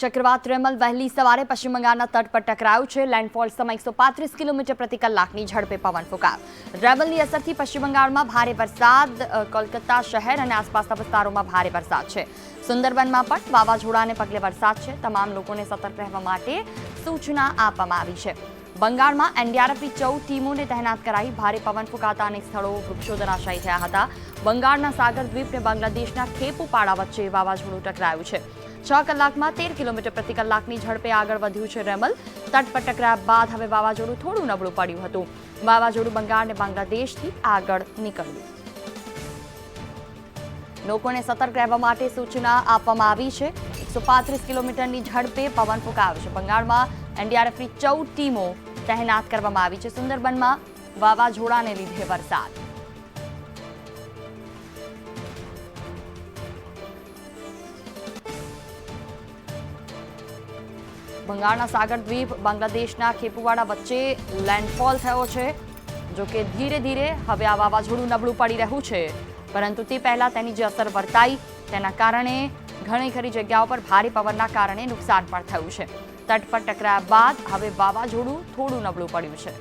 ચક્રવાત રેમલ વહેલી સવારે પશ્ચિમ બંગાળના તટ પર ટકરાયું છે. લેન્ડફોલ સમય એકસો પાંત્રીસ કિલોમીટર પ્રતિ કલાકની ઝડપે પવન ફૂંકાયો. રેમલની અસરથી પશ્ચિમ બંગાળમાં ભારે વરસાદ કોલકાતા શહેર અને આસપાસના વિસ્તારોમાં ભારે વરસાદ છે. સુંદરબનમાં પણ વાવાઝોડાને પગલે વરસાદ છે. તમામ લોકોને સતર્ક રહેવા માટે સૂચના આપવામાં આવી છે. બંગાળમાં એનડીઆરએફની ચૌદ ટીમોને તહેનાત કરાઈ ભારે પવન ફૂંકાતા અનેક સ્થળો વૃક્ષો ધરાશાયી થયા હતા. બંગાળના સાગર દ્વીપ ને બાંગ્લાદેશના ખેપુપાડા વચ્ચે વાવાઝોડું ટકરાયું છે. છ કલાકમાં તેર કિલોમીટર પ્રતિ કલાકની ઝડપે આગળ વધ્યું છે રેમલ. તટ પર ટકરાયા બાદ હવે વાવાઝોડું થોડું નબળું પડ્યું હતું. વાવાઝોડું બંગાળ અને બાંગ્લાદેશથી આગળ નીકળ્યું. લોકોને સતર્ક રહેવા માટે સૂચના આપવામાં આવી છે. એકસો પાંત્રીસ કિલોમીટરની ઝડપે પવન ફૂંકાયો છે. બંગાળમાં એનડીઆરએફની ચૌદ ટીમો તહેનાત કરવામાં આવી છે. સુંદરબનમાં વાવાઝોડાને લીધે વરસાદ. બંગાળના સાગર દ્વીપ, બાંગ્લાદેશના ખેપુવાડા વચ્ચે લેન્ડફોલ થયો છે, જો કે ધીરે ધીરે હવે આ વાવાઝોડું નબળું પડી રહ્યું છે. પરંતુ તે પહેલાં તેની જે અસર વર્તાઈ, તેના કારણે ઘણી ખરી જગ્યાઓ પર ભારે પવનના કારણે નુકસાન પણ થયું છે. તટ પર ટકરાયા બાદ હવે વાવાઝોડું થોડું નબળું પડ્યું છે.